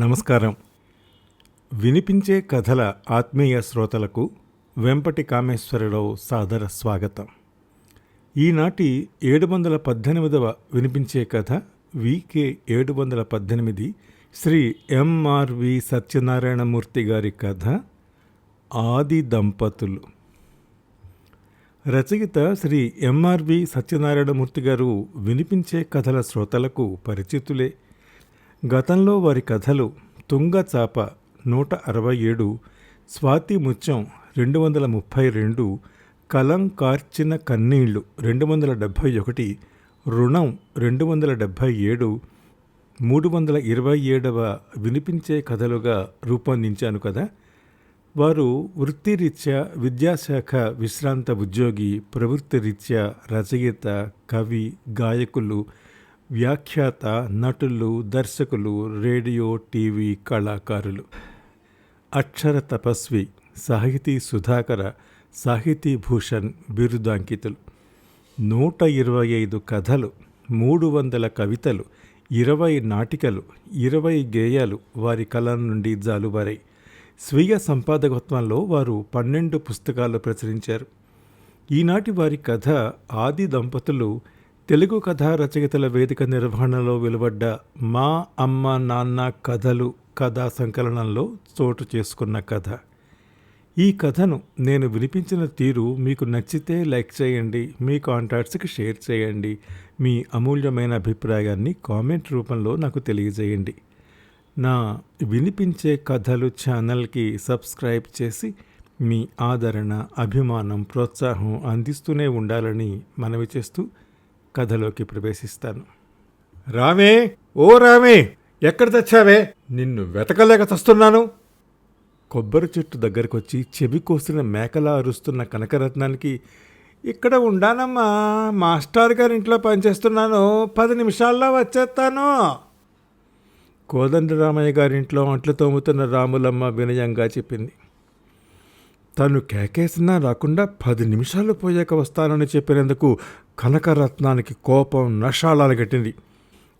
నమస్కారం. వినిపించే కథల ఆత్మీయ శ్రోతలకు వెంపటి కామేశ్వరరావు సాదర స్వాగతం. ఈనాటి ఏడు వందల పద్దెనిమిదవ వినిపించే కథ వికే ఏడు వందల పద్దెనిమిది శ్రీ ఎంఆర్వి సత్యనారాయణమూర్తి గారి కథ ఆది దంపతులు. రచయిత శ్రీ ఎంఆర్వి సత్యనారాయణమూర్తి గారు వినిపించే కథల శ్రోతలకు పరిచితులే. గతంలో వారి కథలు తుంగచాప నూట అరవై ఏడు స్వాతి ముత్యం రెండు వందల ముప్పై రెండు కలం కార్చిన కన్నీళ్ళు రెండు వందల డెబ్భై ఒకటి రుణం రెండు వందల డెబ్భై ఏడు మూడు వందల ఇరవై ఏడవ వినిపించే కథలుగా రూపొందించాను కదా. వారు వృత్తిరీత్యా విద్యాశాఖ విశ్రాంత ఉద్యోగి ప్రవృత్తిరీత్యా రచయిత కవి గాయకులు వ్యాఖ్యాత నటులు దర్శకులు రేడియో టీవీ కళాకారులు. అక్షర తపస్వి సాహితీ సుధాకర సాహితీ భూషణ్ బిరుదాంకితులు. నూట ఇరవై ఐదు కథలు మూడు వందల కవితలు ఇరవై నాటికలు ఇరవై గేయాలు వారి కళ నుండి జాలుబారాయి స్వీయ సంపాదకత్వంలో వారు పన్నెండు పుస్తకాలు ప్రచురించారు. ఈనాటి వారి కథ ఆది దంపతులు తెలుగు కథా రచయితల వేదిక నిర్వహణలో వెలువడ్డ మా అమ్మ నాన్న కథలు కథా సంకలనంలో చోటు చేసుకున్న కథ. ఈ కథను నేను వినిపించిన తీరు మీకు నచ్చితే లైక్ చేయండి మీ కాంటాక్ట్స్కి షేర్ చేయండి మీ అమూల్యమైన అభిప్రాయాన్ని కామెంట్ రూపంలో నాకు తెలియజేయండి. నా వినిపించే కథలు ఛానల్కి సబ్స్క్రైబ్ చేసి మీ ఆదరణ అభిమానం ప్రోత్సాహం అందిస్తూనే ఉండాలని మనవి చేస్తూ కథలోకి ప్రవేశిస్తాను. రామే ఓ రామే ఎక్కడ తెచ్చావే? నిన్ను వెతకలేక చస్తున్నాను. కొబ్బరి చెట్టు దగ్గరకొచ్చి చెవి కోసిన మేకలా అరుస్తున్న కనకరత్నానికి ఇక్కడ ఉండానమ్మా మాస్టర్ గారి ఇంట్లో పనిచేస్తున్నాను పది నిమిషాల్లో వచ్చేస్తాను. కోదండరామయ్య గారింట్లో అంట్లు తోముతున్న రాములమ్మ వినయంగా చెప్పింది. తను కేకేసినా రాకుండా పది నిమిషాలు పోయాక వస్తానని చెప్పినందుకు కనకరత్నానికి కోపం నషాళాలు గట్టింది.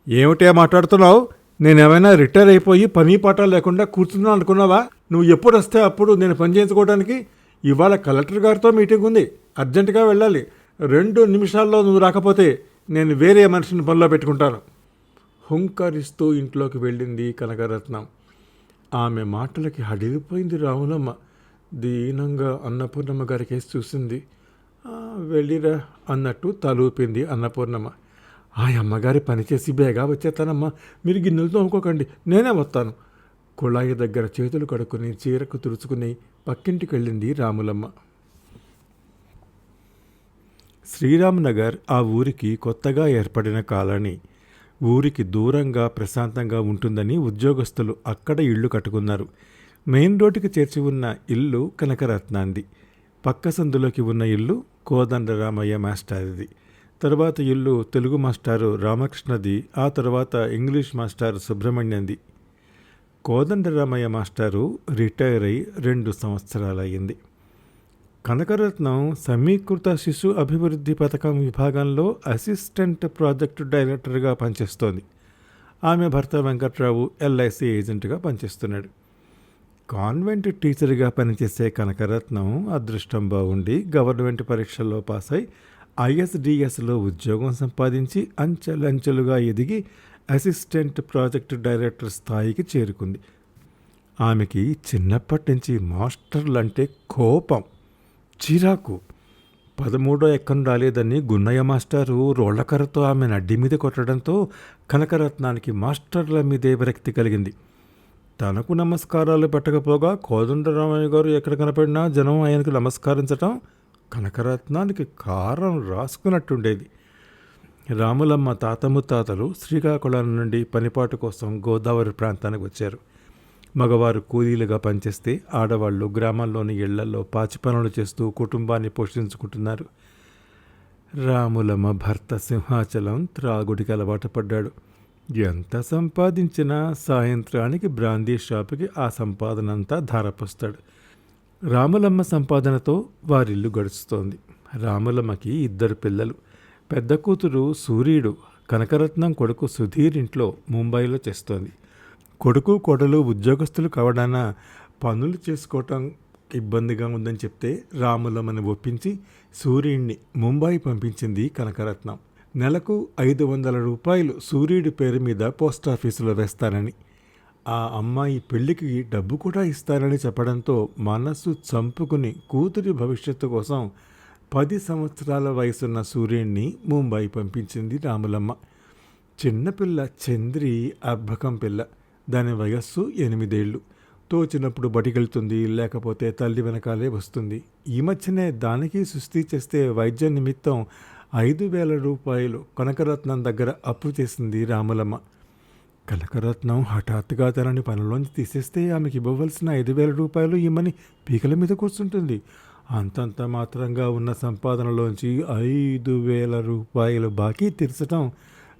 ఏమిటే మాట్లాడుతున్నావు? నేనేమైనా రిటైర్ అయిపోయి పని పాట లేకుండా కూర్చున్నాను అనుకున్నావా? నువ్వు ఎప్పుడు వస్తే అప్పుడు నేను పని చేయించుకోవడానికి? ఇవాళ కలెక్టర్ గారితో మీటింగ్ ఉంది. అర్జెంటుగా వెళ్ళాలి. రెండు నిమిషాల్లో నువ్వు రాకపోతే నేను వేరే మనిషిని పనిలో పెట్టుకుంటాను. హుంకరిస్తూ ఇంట్లోకి వెళ్ళింది కనకరత్నం. ఆమె మాటలకి హడిలిపోయింది రాములమ్మ దీనంగా అన్నపూర్ణమ్మ గారి చూసింది. వెళ్ళిరా అన్నట్టు తలూపింది అన్నపూర్ణమ్మ. ఆ అమ్మగారి పనిచేసి బేగా వచ్చేస్తానమ్మా. మీరు గిన్నెలు తోముకోకండి నేనే వస్తాను. కుళాయి దగ్గర చేతులు కడుక్కుని చీరకు తుడుచుకుని పక్కింటికి వెళ్ళింది రాములమ్మ. శ్రీరామ్నగర్ ఆ ఊరికి కొత్తగా ఏర్పడిన కాలనీ. ఊరికి దూరంగా ప్రశాంతంగా ఉంటుందని ఉద్యోగస్తులు అక్కడ ఇళ్ళు కట్టుకున్నారు. మెయిన్ రోడ్డుకి చేర్చి ఉన్న ఇల్లు కనకరత్నాంది. పక్క సందులోకి ఉన్న ఇల్లు కోదండరామయ్య మాస్టారిది. తర్వాత ఇల్లు తెలుగు మాస్టారు రామకృష్ణది ఆ తర్వాత ఇంగ్లీష్ మాస్టారు సుబ్రహ్మణ్యంది. కోదండరామయ్య మాస్టారు రిటైర్ అయి రెండు సంవత్సరాలయ్యింది. కనకరత్నం సమీకృత శిశు అభివృద్ధి పథకం విభాగంలో అసిస్టెంట్ ప్రాజెక్టు డైరెక్టర్గా పనిచేస్తోంది. ఆమె భర్త వెంకట్రావు ఎల్ఐసి ఏజెంట్గా పనిచేస్తున్నాడు. కాన్వెంట్ టీచర్గా పనిచేసే కనకరత్నం అదృష్టం బాగుండి గవర్నమెంట్ పరీక్షల్లో పాస్ అయి ఐఎస్డిఎస్లో ఉద్యోగం సంపాదించి అంచెలంచెలుగా ఎదిగి అసిస్టెంట్ ప్రాజెక్టు డైరెక్టర్ స్థాయికి చేరుకుంది. ఆమెకి చిన్నప్పటి నుంచి మాస్టర్లంటే కోపం చిరాకు. పదమూడో ఎక్కం రాలేదని గున్నయ్య మాస్టారు రోళ్ళకర్రతో ఆమె నడ్డి మీద కొట్టడంతో కనకరత్నానికి మాస్టర్ల మీదే విరక్తి కలిగింది. తనకు నమస్కారాలు పెట్టకపోగా కోదండరామయ్య గారు ఎక్కడ కనపడినా జనం ఆయనకు నమస్కరించటం కనకరత్నానికి కారం రాసుకున్నట్టుండేది. రాములమ్మ తాత ముత్తాతలు శ్రీకాకుళం నుండి పనిపాటు కోసం గోదావరి ప్రాంతానికి వచ్చారు. మగవారు కూలీలుగా పనిచేస్తే ఆడవాళ్ళు గ్రామాల్లోని ఇళ్ళలో పాచి పనులు చేస్తూ కుటుంబాన్ని పోషించుకుంటున్నారు. రాములమ్మ భర్త సింహాచలం త్రాగుడికి అలవాటు పడ్డాడు. ఎంత సంపాదించినా సాయంత్రానికి బ్రాందీ షాపుకి ఆ సంపాదనంతా ధారపోస్తాడు. రాములమ్మ సంపాదనతో వారిల్లు గడుస్తోంది. రాములమ్మకి ఇద్దరు పిల్లలు. పెద్ద కూతురు సూర్యుడు కనకరత్నం కొడుకు సుధీర్ ఇంట్లో ముంబైలో చేస్తోంది. కొడుకు కొడలు ఉద్యోగస్తులు కావడాన పనులు చేసుకోవటం ఇబ్బందిగా ఉందని చెప్తే రాములమ్మని ఒప్పించి సూర్యుడిని ముంబై పంపించింది కనకరత్నం. నెలకు ఐదు వందల రూపాయలు సూర్యుడి పేరు మీద పోస్టాఫీసులో వేస్తానని. ఆ అమ్మాయి పెళ్ళికి డబ్బు కూడా ఇస్తానని చెప్పడంతో మనస్సు చంపుకుని కూతురి భవిష్యత్తు కోసం పది సంవత్సరాల వయసున్న సూర్యుడిని ముంబై పంపించింది రాములమ్మ. చిన్నపిల్ల చంద్రి అర్భకం పిల్ల. దాని వయస్సు ఎనిమిదేళ్ళు. తోచినప్పుడు బటికెళ్తుంది లేకపోతే తల్లి వెనకాలే వస్తుంది. ఈ మధ్యనే దానికి సుస్థి చేస్తే వైద్య నిమిత్తం ఐదు వేల రూపాయలు కనకరత్నం దగ్గర అప్పు చేసింది రాములమ్మ. కనకరత్నం హఠాత్తుగా తనని పనిలోంచి తీసేస్తే ఆమెకి ఇవ్వవలసిన ఐదు వేల రూపాయలు ఇమ్మని పీకల మీద కూర్చుంటుంది. అంతంత మాత్రంగా ఉన్న సంపాదనలోంచి ఐదు వేల రూపాయలు బాకీ తీర్చడం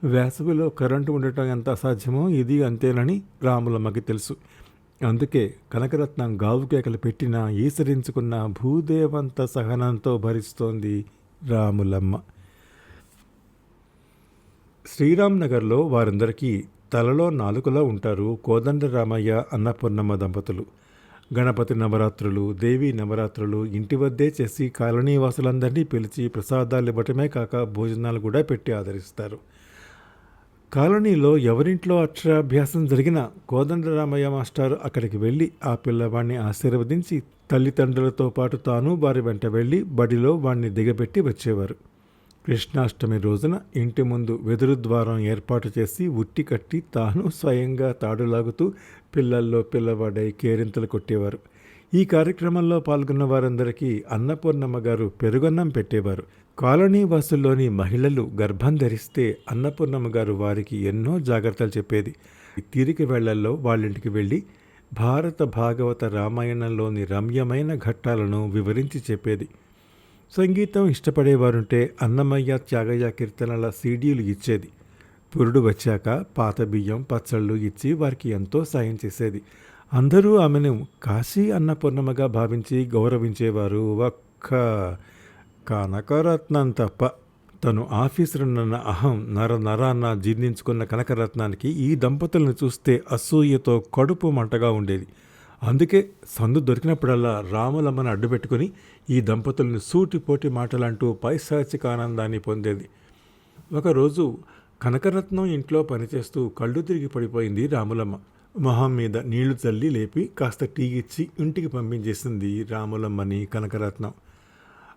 వేసవిలో కరెంటు ఉండటం ఎంత అసాధ్యమో ఇది అంతేనని రాములమ్మకి తెలుసు. అందుకే కనకరత్నం గావు కేకలు పెట్టినా ఈసరించుకున్న భూదేవంత సహనంతో భరిస్తోంది రాములమ్మ. శ్రీరామ్ నగర్లో వారందరికీ తలలో నాలుకలా ఉంటారు కోదండరామయ్య అన్నపూర్ణమ్మ దంపతులు. గణపతి నవరాత్రులు దేవి నవరాత్రులు ఇంటి వద్దే చేసి కాలనీ వాసులందరినీ పిలిచి ప్రసాదాలు ఇవ్వటమే కాక భోజనాలు కూడా పెట్టి ఆదరిస్తారు. కాలనీలో ఎవరింట్లో అక్షరాభ్యాసం జరిగినా కోదండరామయ్య మాస్టారు అక్కడికి వెళ్ళి ఆ పిల్లవాడిని ఆశీర్వదించి తల్లిదండ్రులతో పాటు తాను వారి వెంట వెళ్ళి బడిలో వాణ్ణి దిగబెట్టి వచ్చేవారు. కృష్ణాష్టమి రోజున ఇంటి ముందు వెదురు ద్వారం ఏర్పాటు చేసి ఉట్టి కట్టి తాను స్వయంగా తాడులాగుతూ పిల్లల్లో పిల్లవాడై కేరింతలు కొట్టేవారు. ఈ కార్యక్రమంలో పాల్గొన్న వారందరికీ అన్నపూర్ణమ్మ గారు పెరుగన్నం పెట్టేవారు. కాలనీ వాసుల్లోని మహిళలు గర్భం ధరిస్తే అన్నపూర్ణమ్మ గారు వారికి ఎన్నో జాగ్రత్తలు చెప్పేది. తీరిక వేళల్లో వాళ్ళింటికి వెళ్ళి భారత భాగవత రామాయణంలోని రమ్యమైన ఘట్టాలను వివరించి చెప్పేది. సంగీతం ఇష్టపడేవారుంటే అన్నమయ్య త్యాగయ్య కీర్తనల సీడీలు ఇచ్చేది. పురుడు వచ్చాక పాత బియ్యం పచ్చళ్ళు ఇచ్చి వారికి ఎంతో సాయం చేసేది. అందరూ ఆమెను కాశీ అన్నపూర్ణమగా భావించి గౌరవించేవారు ఒక్క కనకరత్నం తప్ప. తను ఆఫీసరున్న అహం నర నరాన్న జీర్ణించుకున్న కనకరత్నానికి ఈ దంపతులను చూస్తే అసూయతో కడుపు మంటగా ఉండేది. అందుకే సందు దొరికినప్పుడల్లా రాములమ్మను అడ్డుపెట్టుకుని ఈ దంపతులను సూటిపోటి మాటలంటూ పైశాచిక ఆనందాన్ని పొందేది. ఒకరోజు కనకరత్నం ఇంట్లో పనిచేస్తూ కళ్ళు తిరిగి పడిపోయింది రాములమ్మ. మొహం మీద నీళ్ళు చల్లి లేపి కాస్త టీ ఇచ్చి ఇంటికి పంపించేసింది రాములమ్మని కనకరత్నం.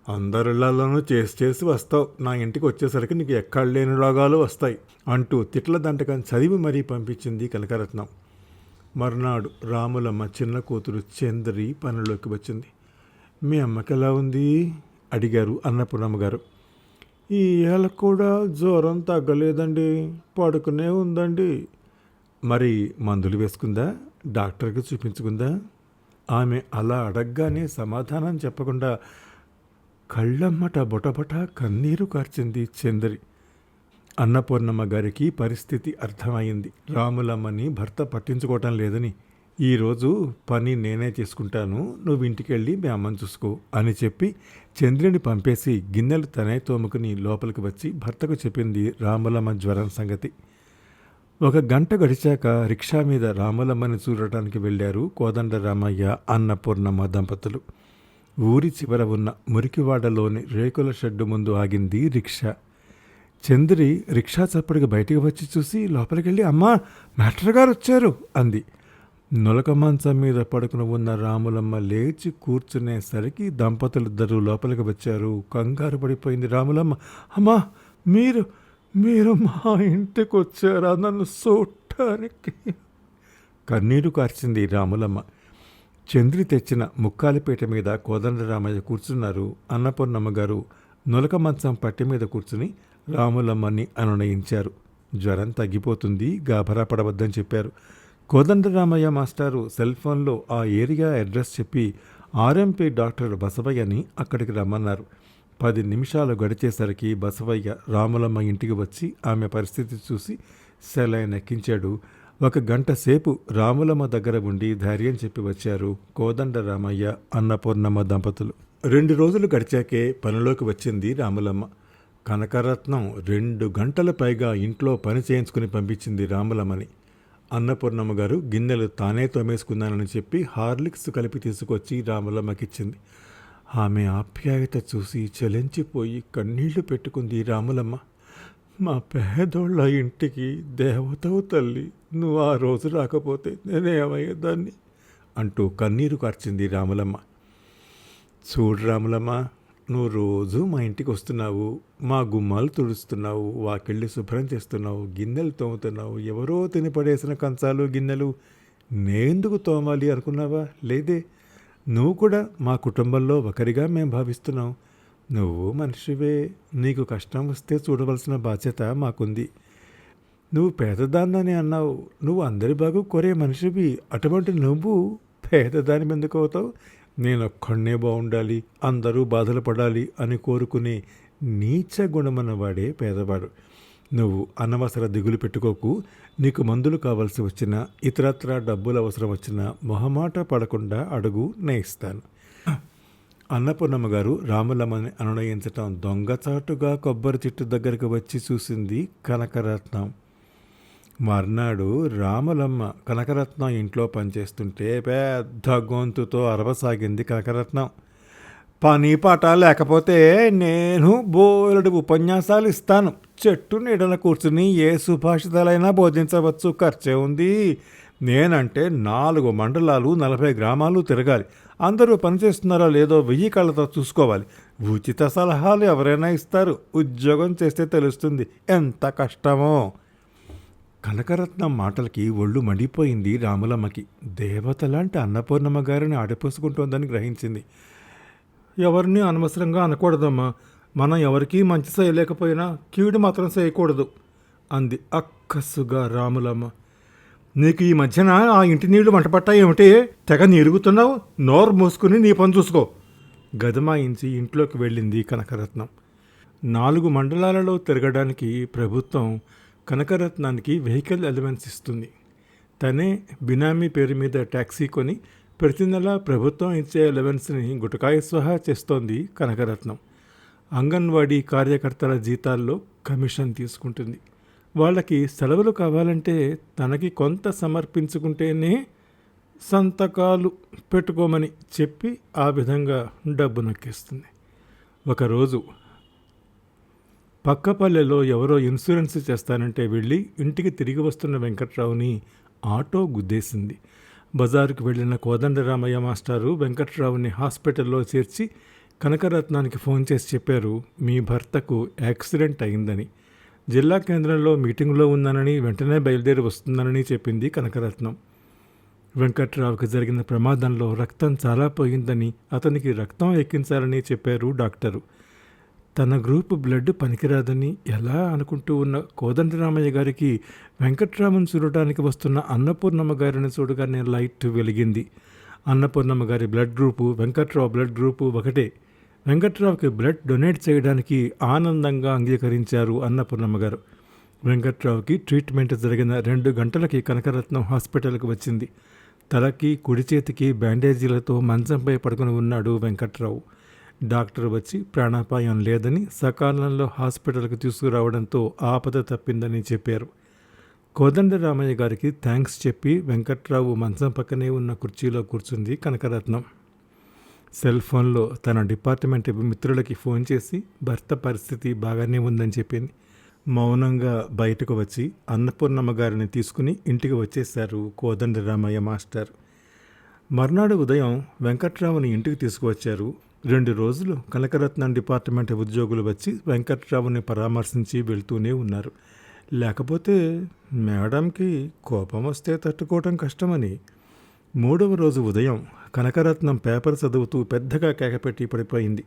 అందరిళ్ళలోనూ చేసి చేసి వస్తావు. నా ఇంటికి వచ్చేసరికి నీకు ఎక్కడ లేని రోగాలు వస్తాయి అంటూ తిట్ల దంటకం చదివి మరీ పంపించింది కనకరత్నం. మర్నాడు రాములమ్మ చిన్న కూతురు చంద్రి పనిలోకి వచ్చింది. మీ అమ్మకి ఎలా ఉంది? అడిగారు అన్నపూర్ణమ్మ గారు. ఈ ఏళ్ళ కూడా జ్వరం తగ్గలేదండి పడుకునే ఉందండి. మరి మందులు వేసుకుందా? డాక్టర్కి చూపించుకుందా? ఆమె అలా అడగగానే సమాధానం చెప్పకుండా కళ్ళమ్మట బొటబొట కన్నీరు కార్చింది చంద్రి. అన్నపూర్ణమ్మ గారికి పరిస్థితి అర్థమైంది. రాములమ్మని భర్త పట్టించుకోవటం లేదని ఈరోజు పని నేనే చేసుకుంటాను నువ్వు ఇంటికి వెళ్ళి మీ అమ్మని చూసుకో అని చెప్పి చంద్రుని పంపేసి గిన్నెలు తనే తోముకుని లోపలికి వచ్చి భర్తకు చెప్పింది రాములమ్మ జ్వరం సంగతి. ఒక గంట గడిచాక రిక్షా మీద రాములమ్మని చూడటానికి వెళ్ళారు కోదండ రామయ్య అన్నపూర్ణమ్మ దంపతులు. ఊరి చివర ఉన్న మురికివాడలోని రేకుల షెడ్డు ముందు ఆగింది రిక్షా. చంద్రి రిక్షా చప్పడికి బయటికి వచ్చి చూసి లోపలికి వెళ్ళి అమ్మా మ్యాటర్ గారు వచ్చారు అంది. నులక మంచం మీద పడుకుని ఉన్న రాములమ్మ లేచి కూర్చునేసరికి దంపతులిద్దరూ లోపలికి వచ్చారు. కంగారు పడిపోయింది రాములమ్మ. అమ్మా మీరు మీరు మా ఇంటికి వచ్చారా? నన్ను చూడటానికి. కన్నీరు కార్చింది రాములమ్మ. చంద్రి తెచ్చిన ముక్కాలిపేట మీద కోదండరామయ్య కూర్చున్నారు. అన్నపూర్ణమ్మ గారు నులక మంచం పట్టి మీద కూర్చుని రాములమ్మని అనునయించారు. జ్వరం తగ్గిపోతుంది గాభరా పడవద్దని చెప్పారు. కోదండరామయ్య మాస్టారు సెల్ ఫోన్లో ఆ ఏరియా అడ్రస్ చెప్పి ఆర్ఎంపీ డాక్టర్ బసవయ్యని అక్కడికి రమ్మన్నారు. పది నిమిషాలు గడిచేసరికి బసవయ్య రాములమ్మ ఇంటికి వచ్చి ఆమె పరిస్థితి చూసి సెలైన్ ఎక్కించాడు ఒక గంట సేపు రాములమ్మ దగ్గర ఉండి ధైర్యం చెప్పి వచ్చారు కోదండరామయ్య అన్నపూర్ణమ్మ దంపతులు. రెండు రోజులు గడిచాకే పనిలోకి వచ్చింది రాములమ్మ. కనకరత్నం రెండు గంటల పైగా ఇంట్లో పని చేయించుకుని పంపించింది రాములమ్మని. అన్నపూర్ణమ్మ గారు గిన్నెలు తానే తోమేసుకున్నానని చెప్పి హార్లిక్స్ కలిపి తీసుకొచ్చి రామలమ్మకిచ్చింది. ఆమె ఆప్యాయత చూసి చలించిపోయి కన్నీళ్ళు పెట్టుకుంది రాములమ్మ. మా పేదోళ్ళ ఇంటికి దేవతవు తల్లి నువ్వు ఆ రోజు రాకపోతే నేనేమయ్యేదాన్ని అంటూ కన్నీరు కార్చింది రాములమ్మ. చూడు రాములమ్మ నువ్వు రోజు మా ఇంటికి వస్తున్నావు మా గుమ్మాలు తుడుస్తున్నావు వాకిళ్ళు శుభ్రం చేస్తున్నావు గిన్నెలు తోముతున్నావు ఎవరో తినిపడేసిన కంచాలు గిన్నెలు నేందుకు తోమాలి అనుకున్నావా? లేదే. నువ్వు కూడా మా కుటుంబంలో ఒకరిగా మేము భావిస్తున్నాం. నువ్వు మనిషివే. నీకు కష్టం వస్తే చూడవలసిన బాధ్యత మాకుంది. నువ్వు పేదదాన్నని అన్నావు. నువ్వు అందరి బాగు కోరే మనిషివి. అటువంటి నువ్వు పేదదాని ఎందుకు అవుతావు? నేనొక్కడనే బాగుండాలి అందరూ బాధలు పడాలి అని కోరుకునే నీచ గుణమన్నవాడే పేదవాడు. నువ్వు అనవసర దిగులు పెట్టుకోకు నీకు మందులు కావాల్సి వచ్చినా ఇతరత్ర డబ్బులు అవసరం వచ్చినా మొహమాట పడకుండా అడుగు నే ఇస్తాను అన్నపూర్ణమ్మ గారు రాములమ్మని అనునయించటం దొంగచాటుగా కొబ్బరి చెట్టు దగ్గరకు వచ్చి చూసింది కనకరత్నం. మర్నాడు రాములమ్మ కనకరత్నం ఇంట్లో పనిచేస్తుంటే పెద్ద గొంతుతో అరవసాగింది కనకరత్నం. పని పాట లేకపోతే నేను బోలెడు ఉపన్యాసాలు ఇస్తాను. చెట్టు నీడన కూర్చుని ఏ సుభాషితాలైనా బోధించవచ్చు. ఖర్చే ఉంది. నేనంటే నాలుగు మండలాలు నలభై గ్రామాలు తిరగాలి. అందరూ పనిచేస్తున్నారో లేదో వెయ్యి కళ్ళతో చూసుకోవాలి. ఉచిత సలహాలు ఎవరైనా ఇస్తారు. ఉద్యోగం చేస్తే తెలుస్తుంది ఎంత కష్టమో. కనకరత్నం మాటలకి ఒళ్ళు మండిపోయింది రాములమ్మకి. దేవత లాంటి అన్నపూర్ణమ్మ గారిని ఆడిపోసుకుంటోందని గ్రహించింది. ఎవరిని అనవసరంగా అనకూడదమ్మా. మనం ఎవరికీ మంచి చేయలేకపోయినా కీడు మాత్రం చేయకూడదు అంది అక్కస్సుగా రాములమ్మ. నీకు ఈ మధ్యన ఆ ఇంటి నీళ్ళు వంటపట్టాయి ఏమిటి? తెగ నిరుగుతున్నావు నోరు మూసుకుని నీ పని చూసుకో గదమాయించి ఇంట్లోకి వెళ్ళింది కనకరత్నం. నాలుగు మండలాలలో తిరగడానికి ప్రభుత్వం కనకరత్నానికి వెహికల్ అలవెన్స్ ఇస్తుంది. తనే బినామీ పేరు మీద ట్యాక్సీ కొని ప్రతి నెల ప్రభుత్వం ఇచ్చే అలవెన్స్ని గుటకాయ స్వహా చేస్తోంది కనకరత్నం. అంగన్వాడీ కార్యకర్తల జీతాల్లో కమిషన్ తీసుకుంటుంది. వాళ్ళకి సెలవులు కావాలంటే తనకి కొంత సమర్పించుకుంటేనే సంతకాలు పెట్టుకోమని చెప్పి ఆ విధంగా డబ్బు నక్కిస్తుంది. ఒకరోజు పక్కపల్లెలో ఎవరో ఇన్సూరెన్స్ చేస్తానంటే వెళ్ళి ఇంటికి తిరిగి వస్తున్న వెంకట్రావుని ఆటో గుద్దేసింది. బజారుకు వెళ్ళిన కోదండరామయ్య మాస్టారు వెంకట్రావుని హాస్పిటల్లో చేర్చి కనకరత్నానికి ఫోన్ చేసి చెప్పారు మీ భర్తకు యాక్సిడెంట్ అయిందని. జిల్లా కేంద్రంలో మీటింగ్లో ఉన్నానని వెంటనే బయలుదేరి వస్తున్నానని చెప్పింది కనకరత్నం. వెంకట్రావుకి జరిగిన ప్రమాదంలో రక్తం చాలా పోయిందని అతనికి రక్తం ఎక్కించాలని చెప్పారు డాక్టరు. తన గ్రూప్ బ్లడ్ పనికిరాదని ఎలా అనుకుంటూ ఉన్న కోదండరామయ్య గారికి వెంకట్రామన్ చూడటానికి వస్తున్న అన్నపూర్ణమ్మ గారిని చూడగానే లైట్ వెలిగింది. అన్నపూర్ణమ్మ గారి blood group Venkatrao blood group ఒకటే. వెంకట్రావుకి బ్లడ్ డొనేట్ చేయడానికి ఆనందంగా అంగీకరించారు అన్నపూర్ణమ్మ గారు. వెంకట్రావుకి ట్రీట్మెంట్ జరిగిన రెండు గంటలకి కనకరత్నం హాస్పిటల్కి వచ్చింది. తలకి కుడి చేతికి బ్యాండేజీలతో మంచంపై పడుకుని ఉన్నాడు వెంకట్రావు. డాక్టర్ వచ్చి ప్రాణాపాయం లేదని సకాలంలో హాస్పిటల్కి తీసుకురావడంతో ఆపద తప్పిందని చెప్పారు. కోదండరామయ్య గారికి థ్యాంక్స్ చెప్పి వెంకట్రావు మంచం పక్కనే ఉన్న కుర్చీలో కూర్చుంది కనకరత్నం. సెల్ ఫోన్లో తన డిపార్ట్మెంట్ మిత్రులకి ఫోన్ చేసి భర్త పరిస్థితి బాగానే ఉందని చెప్పింది. మౌనంగా బయటకు వచ్చి అన్నపూర్ణమ్మ గారిని తీసుకుని ఇంటికి వచ్చేశారు కోదండరామయ్య మాస్టర్. మర్నాడు ఉదయం వెంకట్రావుని ఇంటికి తీసుకువచ్చారు. రెండు రోజులు కనకరత్నం డిపార్ట్మెంట్ ఉద్యోగులు వచ్చి వెంకట్రావుని పరామర్శించి వెళ్తూనే ఉన్నారు. లేకపోతే మేడంకి కోపం వస్తే తట్టుకోవటం కష్టమని. మూడవ రోజు ఉదయం కనకరత్నం పేపర్ చదువుతూ పెద్దగా కేకపెట్టి పడిపోయింది.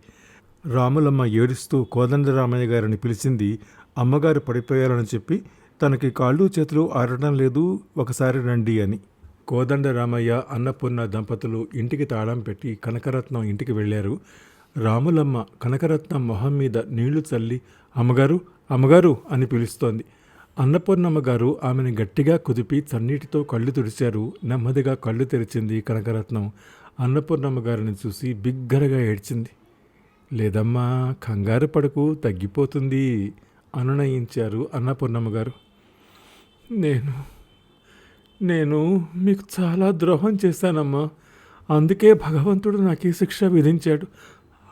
రాములమ్మ ఏడుస్తూ కోదండరామయ్య గారిని పిలిచింది అమ్మగారు పడిపోయారని చెప్పి తనకి కాళ్ళు చేతులు ఆడటం లేదు ఒకసారి రండి అని. కోదండరామయ్య అన్నపూర్ణ దంపతులు ఇంటికి తాళం పెట్టి కనకరత్నం ఇంటికి వెళ్ళారు. రాములమ్మ కనకరత్నం మొహం మీద నీళ్ళు చల్లి అమ్మగారు అమ్మగారు అని పిలుస్తోంది. అన్నపూర్ణమ్మ గారు ఆమెను గట్టిగా కుదిపి చన్నీటితో కళ్ళు తుడిచారు. నెమ్మదిగా కళ్ళు తెరిచింది కనకరత్నం. అన్నపూర్ణమ్మ గారిని చూసి బిగ్గరగా ఏడ్చింది. లేదమ్మా కంగారు పడకు తగ్గిపోతుంది అనునయించారు అన్నపూర్ణమ్మ గారు. నేను నేను మీకు చాలా ద్రోహం చేశానమ్మా. అందుకే భగవంతుడు నాకు ఈ శిక్ష విధించాడు.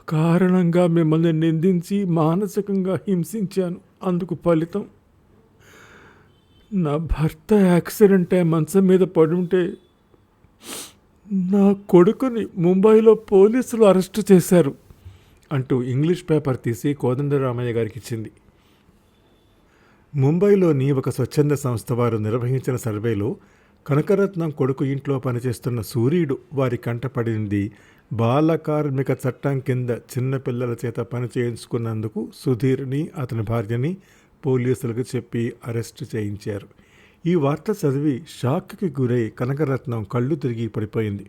కారణంగా మిమ్మల్ని నిందించి మానసికంగా హింసించాను. అందుకు ఫలితం నా భర్త యాక్సిడెంట్ అయి మంచం మీద పడుంటే నా కొడుకుని ముంబైలో పోలీసులు అరెస్టు చేశారు అంటూ ఇంగ్లీష్ పేపర్ తీసి కోదండరామయ్య గారికి ఇచ్చింది ముంబైలోని ఒక స్వచ్ఛంద సంస్థ వారు నిర్వహించిన సర్వేలో కనకరత్నం కొడుకు ఇంట్లో పనిచేస్తున్న సూర్యుడు వారి కంటపడింది బాల కార్మిక చట్టం కింద చిన్నపిల్లల చేత పని చేయించుకున్నందుకు సుధీర్ని అతని భార్యని పోలీసులకు చెప్పి అరెస్టు చేయించారు. ఈ వార్త చదివి షాక్కి గురై కనకరత్నం కళ్ళు తిరిగి పడిపోయింది.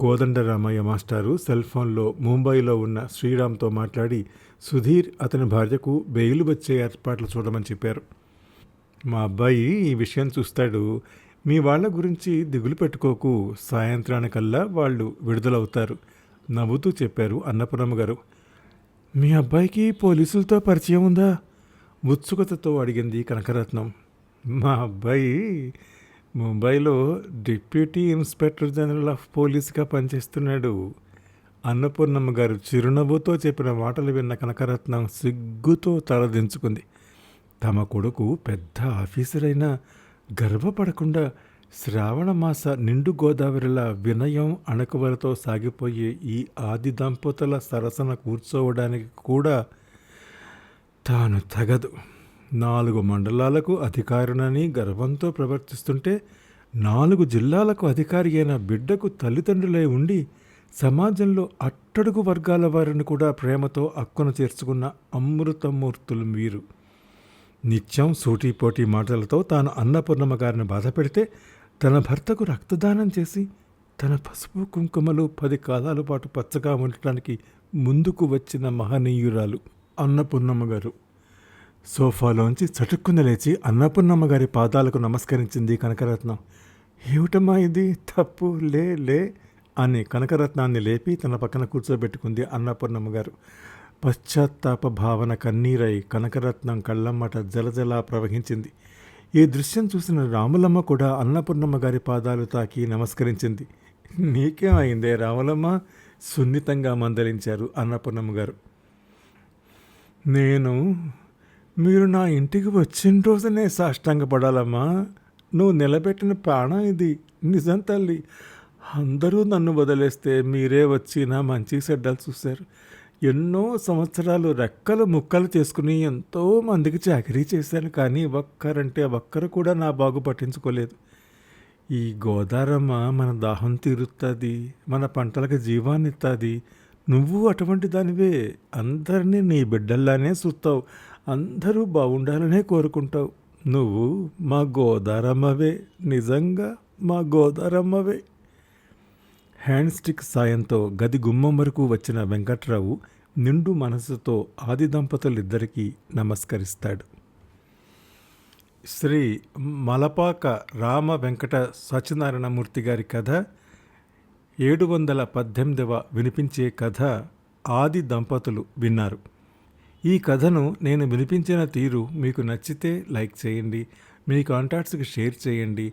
కోదండరామయ్య మాస్టారు సెల్ ఫోన్లో ముంబైలో ఉన్న శ్రీరామ్తో మాట్లాడి సుధీర్ అతని భార్యకు బెయిల్ వచ్చే ఏర్పాట్లు చూడమని చెప్పారు. మా అబ్బాయి ఈ విషయం చూస్తాడు. మీ వాళ్ళ గురించి దిగులు పెట్టుకోకు. సాయంత్రానికల్లా వాళ్ళు విడుదలవుతారు. నవ్వుతూ చెప్పారు అన్నపూర్ణమ్మ గారు. మీ అబ్బాయికి పోలీసులతో పరిచయం ఉందా? ఉత్సుకతతో అడిగింది కనకరత్నం. మా అబ్బాయి ముంబైలో డిప్యూటీ ఇన్స్పెక్టర్ జనరల్ ఆఫ్ పోలీస్గా పనిచేస్తున్నాడు. అన్నపూర్ణమ్మ గారు చిరునవ్వుతో చెప్పిన మాటలు విన్న కనకరత్నం సిగ్గుతో తలదించుకుంది తమ కొడుకు పెద్ద ఆఫీసర్ అయినా గర్వపడకుండా శ్రావణ మాస నిండు గోదావరిలా వినయం అణకువలతో సాగిపోయే ఈ ఆది దంపతుల సరసన కూర్చోవడానికి కూడా తాను తగదు. నాలుగు మండలాలకు అధికారునని గర్వంతో ప్రవర్తిస్తుంటే నాలుగు జిల్లాలకు అధికారి అయిన బిడ్డకు తల్లిదండ్రులై ఉండి సమాజంలో అట్టడుగు వర్గాల వారిని కూడా ప్రేమతో అక్కున చేర్చుకున్న అమృతమూర్తులు వీరు. నిత్యం సూటిపోటీ మాటలతో తాను అన్నపూర్ణమ్మ గారిని బాధపెడితే తన భర్తకు రక్తదానం చేసి తన పసుపు కుంకుమలు పది కాలాల పాటు పచ్చగా ఉండటానికి ముందుకు వచ్చిన మహనీయురాలు అన్నపూర్ణమ్మ గారు. సోఫాలోంచి చటుక్కున లేచి అన్నపూర్ణమ్మ గారి పాదాలకు నమస్కరించింది కనకరత్నం. ఏమిటమ్మా ఇది? తప్పు? లే లే. అని కనకరత్నాన్ని లేపి తన పక్కన కూర్చోబెట్టుకుంది అన్నపూర్ణమ్మ గారు. పశ్చాత్తాప భావన కన్నీరై కనకరత్నం కళ్ళమ్మట జలజలా ప్రవహించింది. ఈ దృశ్యం చూసిన రాములమ్మ కూడా అన్నపూర్ణమ్మ గారి పాదాలు తాకి నమస్కరించింది. నీకేమైందే రాములమ్మ? సున్నితంగా మందలించారు అన్నపూర్ణమ్మ గారు. నేను మీరు నా ఇంటికి వచ్చిన రోజునే సాష్టాంగపడాలమ్మా. నువ్వు నిలబెట్టిన ప్రాణం ఇది. నిజం తల్లి. అందరూ నన్ను వదిలేస్తే మీరే వచ్చి నా మంచి చెడ్డలు చూశారు. ఎన్నో సంవత్సరాలు రెక్కలు ముక్కలు చేసుకుని ఎంతో మందికి చాకరీ చేశాను కానీ ఒక్కరంటే ఒక్కరు కూడా నా బాగు పట్టించుకోలేదు. ఈ గోదారమ్మ మన దాహం తీరుతుంది మన పంటలకు జీవాన్ని ఇస్తుంది నువ్వు అటువంటి దానివే. అందరినీ నీ బిడ్డల్లానే చూస్తావు. అందరూ బాగుండాలనే కోరుకుంటావు. నువ్వు మా గోదారమ్మవే. నిజంగా మా గోదారమ్మవే. హ్యాండ్ స్టిక్ సాయంతో గది గుమ్మం వరకు వచ్చిన వెంకట్రావు నిండు మనసుతో ఆది దంపతులిద్దరికీ నమస్కరిస్తాడు. శ్రీ మలపాక రామ వెంకట సత్యనారాయణమూర్తి గారి కథ ఏడు వందల పద్దెనిమిదవ వినిపించే కథ ఆది దంపతులు విన్నారు. ఈ కథను నేను వినిపించిన తీరు మీకు నచ్చితే లైక్ చేయండి మీ కాంటాక్ట్స్కి షేర్ చేయండి